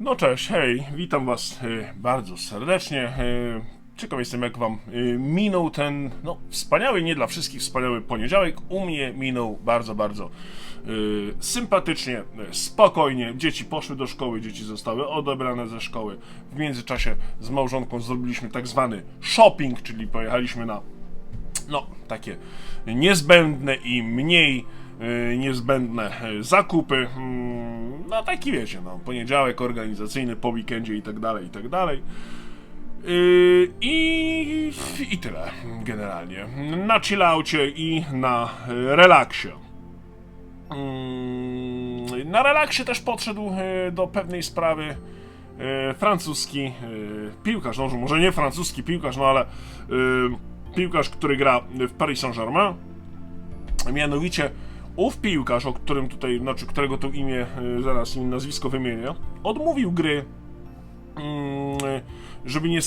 No cześć, hej, witam was e, bardzo serdecznie. E, ciekaw jestem jak wam e, minął ten, no wspaniały, nie dla wszystkich wspaniały poniedziałek. U mnie minął bardzo, bardzo sympatycznie, spokojnie. Dzieci poszły do szkoły, dzieci zostały odebrane ze szkoły. W międzyczasie z małżonką zrobiliśmy tak zwany shopping, czyli pojechaliśmy na no, takie niezbędne i mniej y, niezbędne y, zakupy. Mm, No, taki wiecie, no, poniedziałek organizacyjny po weekendzie i tak dalej, i tak dalej. Y, I, I tyle generalnie. Na chillaucie i na y, relaksie. Mm, Na relaksie też podszedł y, do pewnej sprawy y, francuski y, piłkarz, no może nie francuski piłkarz, no ale y, piłkarz, który gra w Paris Saint-Germain. Mianowicie ów piłkarz, o którym tutaj, znaczy którego to imię, y, zaraz im nazwisko wymienię, odmówił gry mm, żeby nie.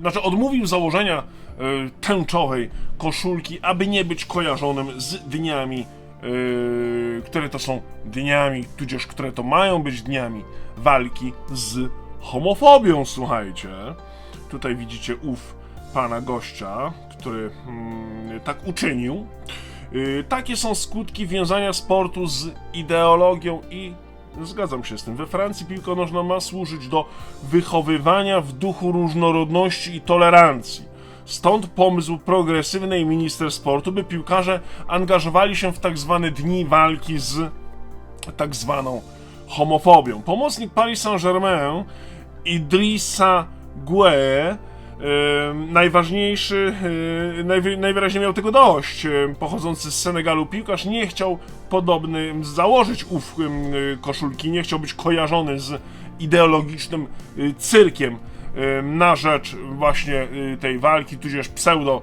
znaczy, odmówił założenia y, tęczowej koszulki, aby nie być kojarzonym z dniami, y, które to są dniami, tudzież które to mają być dniami walki z homofobią, słuchajcie. Tutaj widzicie ów pana gościa, który mm, tak uczynił. Y, takie są skutki wiązania sportu z ideologią i Zgadzam się z tym. We Francji piłka nożna ma służyć do wychowywania w duchu różnorodności i tolerancji. Stąd pomysł progresywnej minister sportu, by piłkarze angażowali się w tak zwane dni walki z tak zwaną homofobią. Pomocnik Paris Saint-Germain Idrissa Gueye najważniejszy, najwy, najwyraźniej miał tego dość. Pochodzący z Senegalu piłkarz nie chciał podobny założyć ów koszulki, nie chciał być kojarzony z ideologicznym e, cyrkiem na rzecz właśnie e, tej walki, tudzież pseudo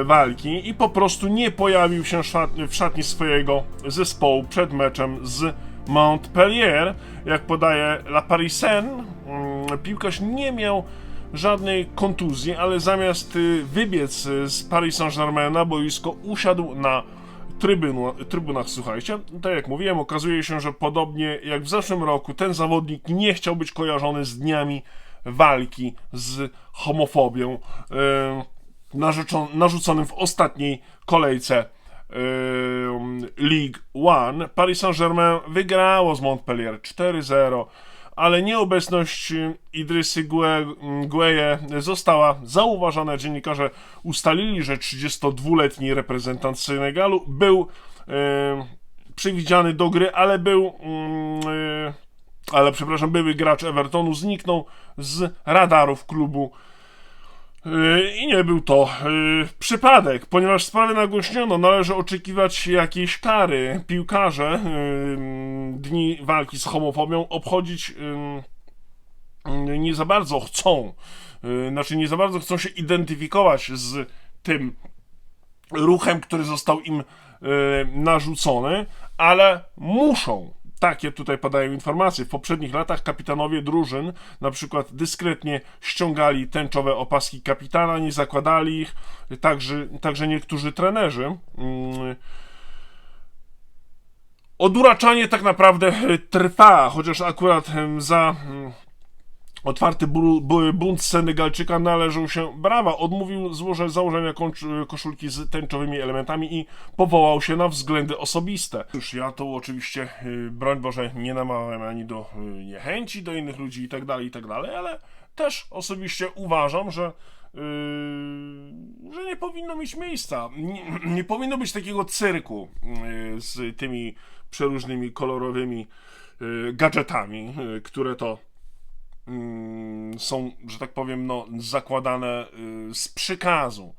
e, walki i po prostu nie pojawił się w szatni swojego zespołu przed meczem z Montpellier. Jak podaje La Parisienne, mm, piłkarz nie miał żadnej kontuzji, ale zamiast y, wybiec y, z Paris Saint-Germain na boisko, usiadł na trybynu, trybunach, słuchajcie. Tak jak mówiłem, okazuje się, że podobnie jak w zeszłym roku, ten zawodnik nie chciał być kojarzony z dniami walki z homofobią narzeczon- narzuconym w ostatniej kolejce League One. Paris Saint-Germain wygrało z Montpellier 4-0, ale nieobecność Idrysy Gue- Gueye została zauważona. Dziennikarze ustalili, że 32-letni reprezentant Senegalu był yy, przewidziany do gry, ale był mm, yy, ale przepraszam, były gracz Evertonu zniknął z radarów klubu I nie był to yy, przypadek, ponieważ sprawę nagłośniono, należy oczekiwać jakiejś kary. Piłkarze yy, dni walki z homofobią obchodzić yy, yy, nie za bardzo chcą, yy, znaczy nie za bardzo chcą się identyfikować z tym ruchem, który został im narzucony, ale muszą. Takie tutaj padają informacje. W poprzednich latach kapitanowie drużyn na przykład dyskretnie ściągali tęczowe opaski kapitana, nie zakładali ich, także, także niektórzy trenerzy. Mm, Oduraczanie tak naprawdę trwa, chociaż akurat za mm, otwarty bu- bu- bunt Senegalczyka należą się brawa. Odmówił złoże założenia koszulki z tęczowymi elementami i powołał się na względy osobiste. Już ja to oczywiście, y, broń Boże, nie namawiam ani do y, niechęci do innych ludzi i tak dalej, i tak ale też osobiście uważam, że Yy, że nie powinno mieć miejsca. Nie, nie powinno być takiego cyrku yy, z tymi przeróżnymi kolorowymi yy, gadżetami, yy, które to są, że tak powiem, no, zakładane y, z przykazu,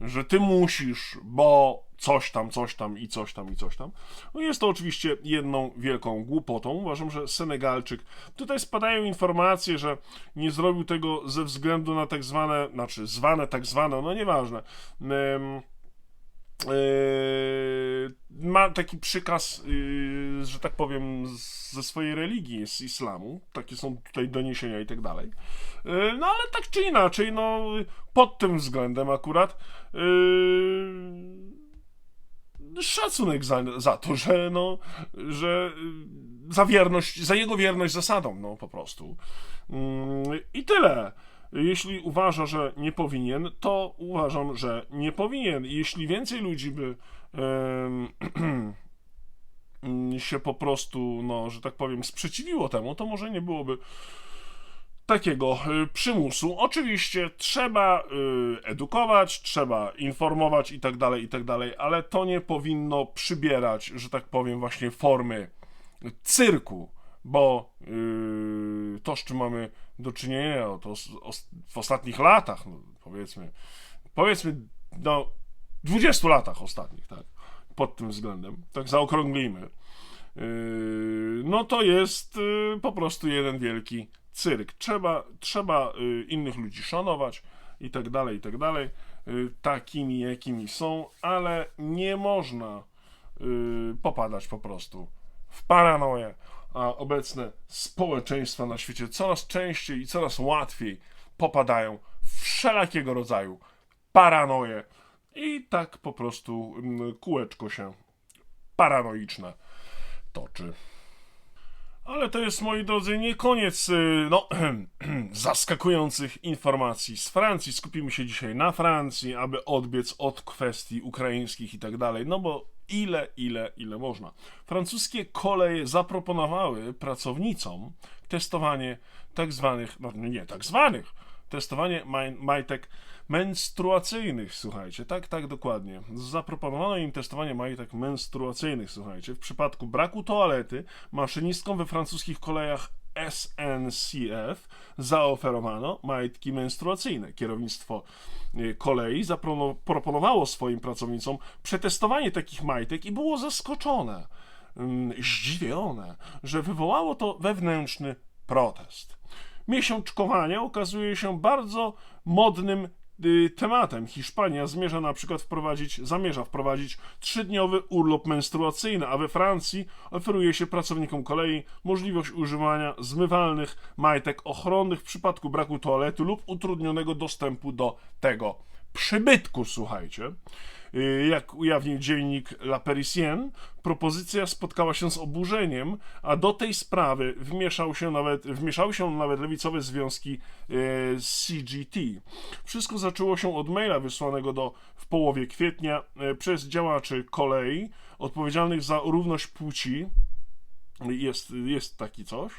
że ty musisz, bo coś tam, coś tam i coś tam i coś tam. No jest to oczywiście jedną wielką głupotą. Uważam, że Senegalczyk. Tutaj spadają informacje, że nie zrobił tego ze względu na tak zwane, znaczy zwane tak zwane, no nieważne. Ym, ma taki przykaz, yy, że tak powiem, ze swojej religii, z islamu. Takie są tutaj doniesienia i tak dalej. Yy, no ale tak czy inaczej, no pod tym względem akurat yy, szacunek za, za to, że no, że yy, za wierność, za jego wierność zasadom, no po prostu. I tyle. Jeśli uważa, że nie powinien, to uważam, że nie powinien. Jeśli więcej ludzi by się po prostu, no, że tak powiem, sprzeciwiło temu, to może nie byłoby takiego y, przymusu. Oczywiście trzeba y, edukować, trzeba informować i tak dalej, i tak dalej, ale to nie powinno przybierać, że tak powiem, właśnie formy cyrku, bo y, to, z czym mamy do czynienia, no, to os- w ostatnich latach, no, powiedzmy, powiedzmy, no, 20 latach ostatnich, tak, pod tym względem, tak zaokrąglimy, Yy, no to jest yy, po prostu jeden wielki cyrk. Trzeba, trzeba yy, innych ludzi szanować i tak dalej, i tak dalej, yy, takimi jakimi są, ale nie można yy, popadać po prostu w paranoję, a obecne społeczeństwa na świecie coraz częściej i coraz łatwiej popadają w wszelakiego rodzaju paranoję i tak po prostu mm, kółeczko się paranoiczne toczy. Ale to jest, moi drodzy, nie koniec y, no, zaskakujących informacji z Francji. Skupimy się dzisiaj na Francji, aby odbiec od kwestii ukraińskich i tak dalej, no bo ile, ile, ile można. Francuskie koleje zaproponowały pracownicom testowanie tak zwanych, no nie tak zwanych, testowanie maj, majtek menstruacyjnych, słuchajcie, tak, tak, dokładnie. Zaproponowano im testowanie majtek menstruacyjnych, słuchajcie. W przypadku braku toalety, maszynistkom we francuskich kolejach SNCF zaoferowano majtki menstruacyjne. Kierownictwo y, kolei zaproponowało swoim pracownicom przetestowanie takich majtek i było zaskoczone, ym, zdziwione, że wywołało to wewnętrzny protest. Miesiączkowanie okazuje się bardzo modnym tematem. Hiszpania zmierza na przykład wprowadzić, zamierza wprowadzić trzydniowy urlop menstruacyjny, a we Francji oferuje się pracownikom kolei możliwość używania zmywalnych majtek ochronnych w przypadku braku toalety lub utrudnionego dostępu do tego przybytku, słuchajcie. Y, Jak ujawnił dziennik La Parisienne, propozycja spotkała się z oburzeniem, a do tej sprawy wmieszał się nawet, wmieszały się nawet lewicowe związki e, CGT. Wszystko zaczęło się od maila wysłanego do, w połowie kwietnia e, przez działaczy kolei odpowiedzialnych za równość płci jest, jest taki coś,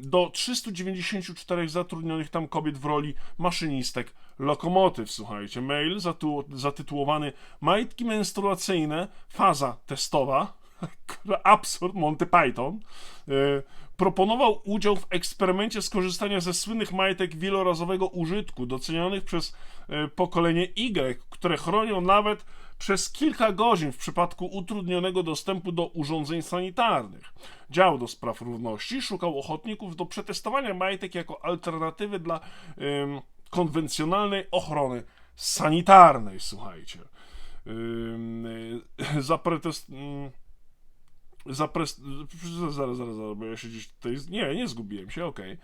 do 394 zatrudnionych tam kobiet w roli maszynistek lokomotyw. Słuchajcie, mail zatu, zatytułowany Majtki menstruacyjne, faza testowa, absurd Monty Python, y, proponował udział w eksperymencie skorzystania ze słynnych majtek wielorazowego użytku, docenionych przez y, pokolenie Y, które chronią nawet przez kilka godzin w przypadku utrudnionego dostępu do urządzeń sanitarnych. Dział do spraw równości szukał ochotników do przetestowania majtek jako alternatywy dla ym, konwencjonalnej ochrony sanitarnej, słuchajcie. Ym, zapres... Zaraz, zaraz, zaraz, bo ja się gdzieś tutaj... Nie, nie zgubiłem się, okej.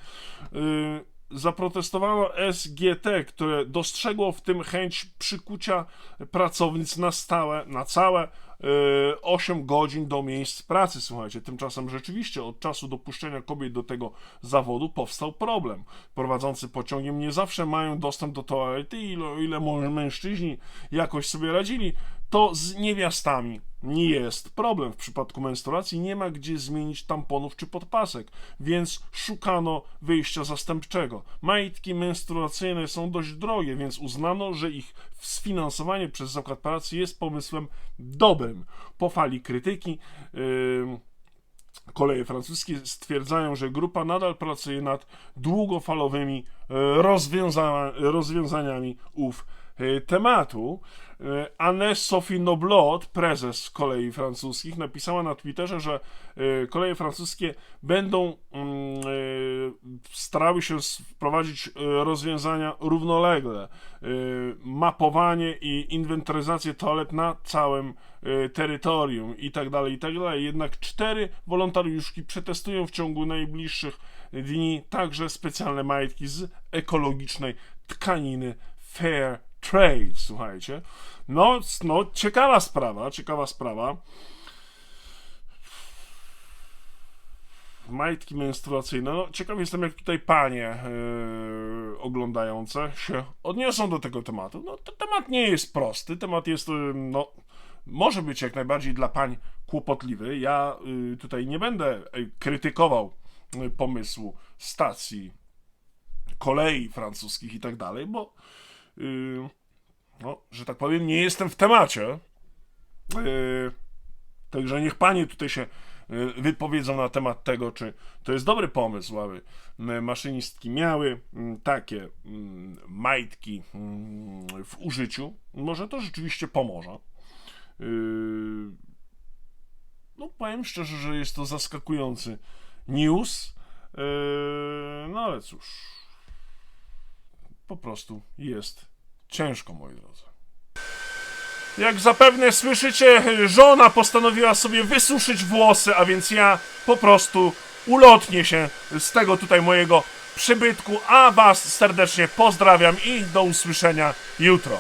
Zaprotestowano SGT, które dostrzegło w tym chęć przykucia pracownic na stałe, na całe yy, 8 godzin do miejsc pracy. Słuchajcie, tymczasem rzeczywiście od czasu dopuszczenia kobiet do tego zawodu powstał problem. Prowadzący pociągiem nie zawsze mają dostęp do toalety i o ile mo- mężczyźni jakoś sobie radzili, to z niewiastami nie jest problem. W przypadku menstruacji nie ma gdzie zmienić tamponów czy podpasek, więc szukano wyjścia zastępczego. Majtki menstruacyjne są dość drogie, więc uznano, że ich sfinansowanie przez zakład pracy jest pomysłem dobrym. Po fali krytyki. Yy, Koleje francuskie stwierdzają, że grupa nadal pracuje nad długofalowymi rozwiąza rozwiązaniami ów tematu. E, Anne-Sophie Noblot, prezes kolei francuskich, napisała na Twitterze, że e, koleje francuskie będą mm, e, starały się wprowadzić e, rozwiązania równolegle. E, Mapowanie i inwentaryzację toalet na całym e, terytorium i tak dalej, i tak. Jednak cztery wolontariuszki przetestują w ciągu najbliższych dni także specjalne majtki z ekologicznej tkaniny Fair Trade, słuchajcie. No, no ciekawa sprawa, ciekawa sprawa. majtki menstruacyjne. No, ciekaw jestem, jak tutaj panie yy, oglądające się odniosą do tego tematu. No, to temat nie jest prosty. Temat jest, yy, no, może być jak najbardziej dla pań kłopotliwy. Ja yy, tutaj nie będę yy, krytykował yy, pomysłu stacji kolei francuskich i tak dalej, bo, yy, no, że tak powiem, nie jestem w temacie. Yy, Także niech panie tutaj się y, wypowiedzą na temat tego, czy to jest dobry pomysł, aby y, maszynistki miały mm, takie majtki w użyciu. Może to rzeczywiście pomoże. No, powiem szczerze, że jest to zaskakujący news. No ale cóż, po prostu jest ciężko, moi drodzy. Jak zapewne słyszycie, żona postanowiła sobie wysuszyć włosy, a więc ja po prostu ulotnię się z tego tutaj mojego przybytku, a was serdecznie pozdrawiam i do usłyszenia jutro.